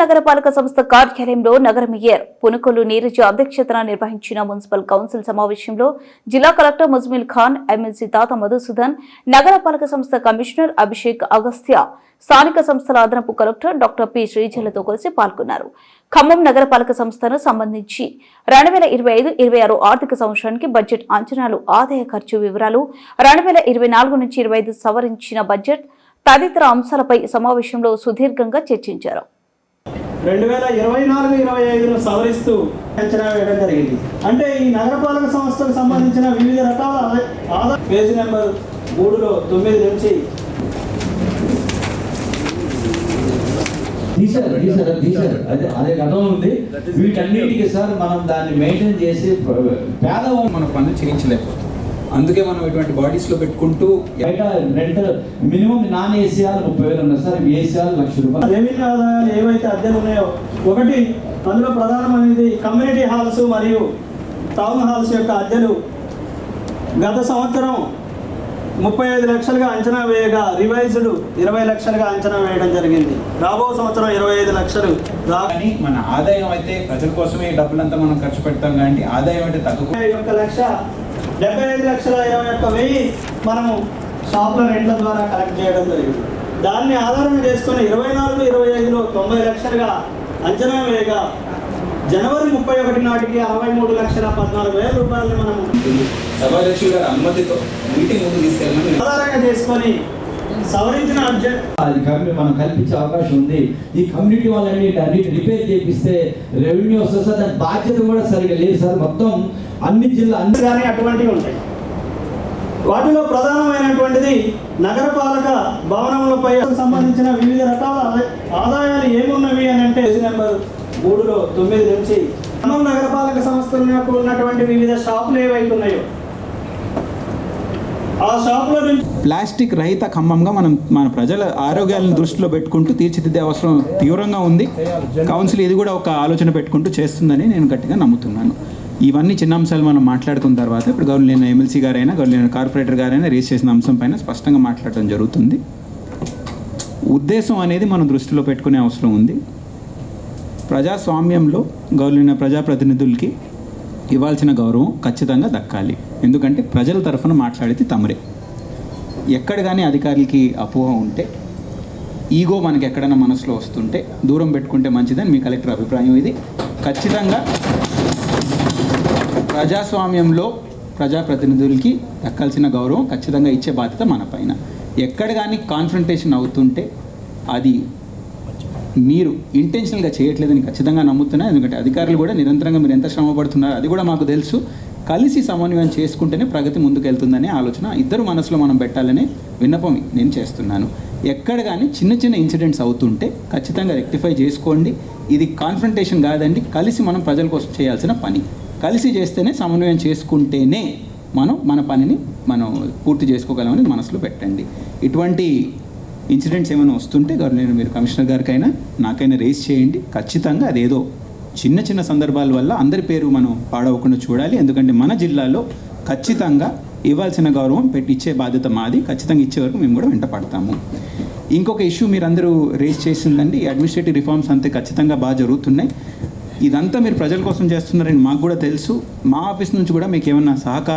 నగరపాలక సంస్థ కార్యాలయంలో నగర మేయర్ పునుకొల్లు నీరజ అధ్యక్షతన నిర్వహించిన మున్సిపల్ కౌన్సిల్ సమావేశంలో జిల్లా కలెక్టర్ ముజ్మిల్ ఖాన్ ఎమ్మెల్సీ తాత మధుసూదన్ నగరపాలక సంస్థ కమిషనర్ అభిషేక్ అగస్త్య స్థానిక సంస్థల అదనపు కలెక్టర్ డాక్టర్ పి శ్రీజలతో కలిసి పాల్గొన్నారు. ఖమ్మం నగరపాలక సంస్థను సంబంధించి రెండు వేల ఇరవై ఐదు ఇరవై ఆరు ఆర్థిక సంవత్సరానికి బడ్జెట్ అంచనాలు ఆదాయ ఖర్చు వివరాలు రెండు వేల ఇరవై నాలుగు నుంచి ఇరవై ఐదు సవరించిన బడ్జెట్ తదితర అంశాలపై సమావేశంలో సుదీర్ఘంగా చర్చించారు. రెండు వేల ఇరవై నాలుగు ఇరవై ఐదును సవరిస్తూ అంచనా వేయడం జరిగింది. అంటే ఈ నగరపాలక సంస్థకు సంబంధించిన వివిధ రకాల ఆదా పేజీ నెంబర్ మూడులో తొమ్మిది నుంచి తీశారు తీశారు తీశారు అదే అదే గతం ఉంది. వీటన్నిటికీ సార్ మనం దాన్ని మెయింటైన్ చేసి పేదవాళ్ళు మన పనులు చేయించలేకపోతాం అందుకే మనం ఇటువంటి బాడీస్లో పెట్టుకుంటూ బయట రెంట్ మినిమం నాన్ ఏసీఆర్ ముప్పై వేలు ఉన్నాయి సార్ ఏసీఆర్ లక్ష రూపాయలు. రెవెన్యూ ఆదాయాలు ఏవైతే అద్దెలు ఉన్నాయో. ఒకటి అందులో ప్రధానమైనది కమ్యూనిటీ హాల్స్ మరియు టౌన్ హాల్స్ యొక్క అద్దెలు. గత సంవత్సరం ముప్పై ఐదు లక్షలుగా అంచనా వేయగా రివైజ్డ్ ఇరవై లక్షలుగా అంచనా వేయడం జరిగింది. రాబో సంవత్సరం ఇరవై ఐదు లక్షలు రా కానీ మన ఆదాయం అయితే ప్రజల కోసమే డబ్బులంతా మనం ఖర్చు పెడతాం కానీ ఆదాయం అయితే డెబ్బై ఒక్క లక్ష డెబ్బై ఐదు లక్షల ఇరవై ఒక్క వెయ్యి మనము షాప్ల రెంట్ల ద్వారా కలెక్ట్ చేయడం జరిగింది. దాన్ని ఆధారం చేసుకుని ఇరవై నాలుగు ఇరవై ఐదులో తొంభై లక్షలుగా అంచనా వేయగా జనవరి ముప్పై ఒకటి నాటికి అరవై మూడు లక్షల పద్నాలుగు వేల రూపాయలని మనము సభాధ్యక్షుల గారి అనుమతితో మీటింగ్ ముందు తీసుకెళ్ళమని ఆధారంగా చేసుకొని సవరించిన అబ్జెక్ట్ అది కమ్యూ మనం కల్పించే అవకాశం ఉంది. ఈ కమ్యూనిటీ వాళ్ళని అన్నిటి రిపేర్ చేపిస్తే రెవెన్యూ వస్తుంది సార్. దాని బాధ్యత కూడా సరిగా లేదు సార్. మొత్తం అన్ని జిల్లా అన్ని కానీ అటువంటివి ఉంటాయి. వాటిలో ప్రధానమైనటువంటిది నగరపాలక భవనములపై సంబంధించిన వివిధ రకాల ఆదా- ఆదాయాలు ఏమున్నవి అని అంటే నెంబర్ మూడులో తొమ్మిది నుంచి ఖమ్మం నగరపాలక సంస్థలకు ఉన్నటువంటి వివిధ షాపులు ఏవైతే ఉన్నాయో ఆ షాపుల నుంచి ప్లాస్టిక్ రహిత ఖమ్మంగా మనం మన ప్రజల ఆరోగ్యాలను దృష్టిలో పెట్టుకుంటూ తీర్చిదిద్దే అవసరం తీవ్రంగా ఉంది. కౌన్సిల్ ఇది కూడా ఒక ఆలోచన పెట్టుకుంటూ చేస్తుందని నేను గట్టిగా నమ్ముతున్నాను. ఇవన్నీ చిన్న అంశాలు మనం మాట్లాడుకున్న తర్వాత ఇప్పుడు గవర్నర్ ఎమ్మెల్సీ గారైనా గవర్నర్ కార్పొరేటర్ గారైనా రేస్ చేసిన అంశం పైన స్పష్టంగా మాట్లాడడం జరుగుతుంది. ఉద్దేశం అనేది మనం దృష్టిలో పెట్టుకునే అవసరం ఉంది. ప్రజాస్వామ్యంలో గౌరవైన ప్రజాప్రతినిధులకి ఇవ్వాల్సిన గౌరవం ఖచ్చితంగా దక్కాలి. ఎందుకంటే ప్రజల తరఫున మాట్లాడితే తమరే. ఎక్కడ కానీ అధికారులకి అపోహ ఉంటే ఈగో మనకి ఎక్కడైనా మనసులో వస్తుంటే దూరం పెట్టుకుంటే మంచిదని మీ కలెక్టర్ అభిప్రాయం ఇది. ఖచ్చితంగా ప్రజాస్వామ్యంలో ప్రజాప్రతినిధులకి దక్కాల్సిన గౌరవం ఖచ్చితంగా ఇచ్చే బాధ్యత మన పైన. ఎక్కడ కానీ కాన్ఫ్రంటేషన్ అవుతుంటే అది మీరు ఇంటెన్షనల్గా చేయట్లేదని ఖచ్చితంగా నమ్ముతున్నాను ఎందుకంటే అధికారులు కూడా నిరంతరంగా మీరు ఎంత శ్రమ పడుతున్నారో అది కూడా మాకు తెలుసు. కలిసి సమన్వయం చేసుకుంటేనే ప్రగతి ముందుకెళ్తుందనే ఆలోచన ఇద్దరు మనసులో మనం పెట్టాలని విన్నపం నేను చేస్తున్నాను. ఎక్కడ కానీ చిన్న చిన్న ఇన్సిడెంట్స్ అవుతుంటే ఖచ్చితంగా రెక్టిఫై చేసుకోండి. ఇది కాన్ఫ్రంటేషన్ కాదండి కలిసి మనం ప్రజల కోసం చేయాల్సిన పని. కలిసి చేస్తేనే సమన్వయం చేసుకుంటేనే మనం మన పనిని మనం పూర్తి చేసుకోగలమని మనసులో పెట్టండి. ఇటువంటి ఇన్సిడెంట్స్ ఏమైనా వస్తుంటే నేను మీరు కమిషనర్ గారికైనా నాకైనా రేస్ చేయండి. ఖచ్చితంగా అదేదో చిన్న చిన్న సందర్భాల వల్ల అందరి పేరు మనం పాడవకుండా చూడాలి. ఎందుకంటే మన జిల్లాలో ఖచ్చితంగా ఇవ్వాల్సిన గౌరవం పెట్టి ఇచ్చే బాధ్యత మాది. ఖచ్చితంగా ఇచ్చే వరకు మేము కూడా వెంట పడతాము. ఇంకొక ఇష్యూ మీరు అందరూ రేస్ చేసిందండి. అడ్మినిస్ట్రేటివ్ రిఫార్మ్స్ అంతే ఖచ్చితంగా బాగా జరుగుతున్నాయి. ఇదంతా మీరు ప్రజల కోసం చేస్తున్నారని మాకు కూడా తెలుసు. మా ఆఫీస్ నుంచి కూడా మీకు ఏమన్నా సహకారం